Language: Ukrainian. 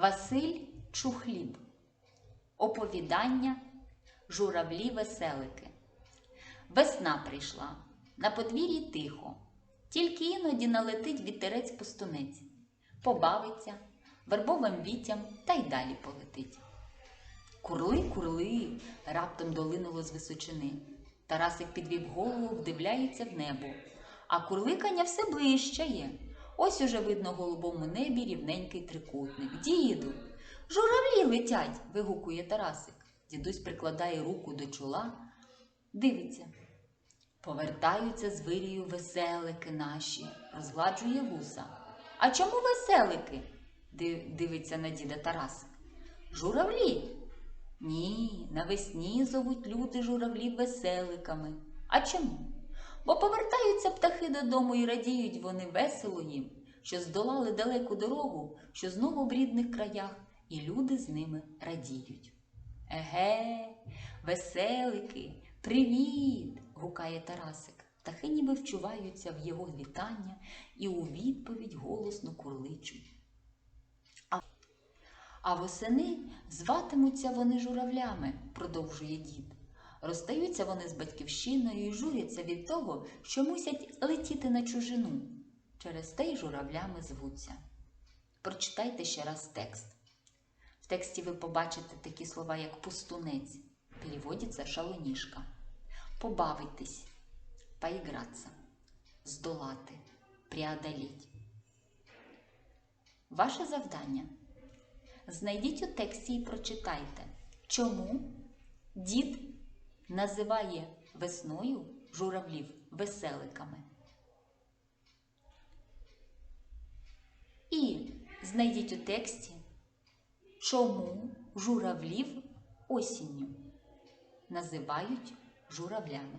Василь Чухліб. Оповідання Журавлі веселики. Весна прийшла, на подвір'ї тихо, тільки іноді налетить вітерець пустунець, побавиться вербовим віттям та й далі полетить. Курли, курли, раптом долинуло з височини. Тарасик підвів голову, вдивляється в небо, а курликання все ближчає. Ось уже видно в голубому небі рівненький трикутник. Діду, журавлі летять. вигукує Тарасик. Дідусь прикладає руку до чола, дивиться. Повертаються з вирію веселики наші, розгладжує вуса. А чому веселики? Дивиться на діда Тарасик. Журавлі. Ні, навесні зовуть люди журавлі веселиками. А чому? Бо повертаються птахи додому і радіють вони весело їм, що здолали далеку дорогу, що знову в рідних краях, і люди з ними радіють. Еге, веселики, привіт! гукає Тарасик. Птахи ніби вчуваються в його вітання і у відповідь голосно курличуть. А восени зватимуться вони журавлями, продовжує дід. Розстаються вони з батьківщиною і журяться від того, що мусять летіти на чужину. Через те й журавлями звуться. Прочитайте ще раз текст. В тексті ви побачите такі слова, як пустунець, переводиться шалоніжка, побавитись, поігратися, здолати, преодоліть. Ваше завдання Знайдіть у тексті і прочитайте, чому дід називає весною журавлів веселиками. І знайдіть у тексті, чому журавлів осінню називають журавлями.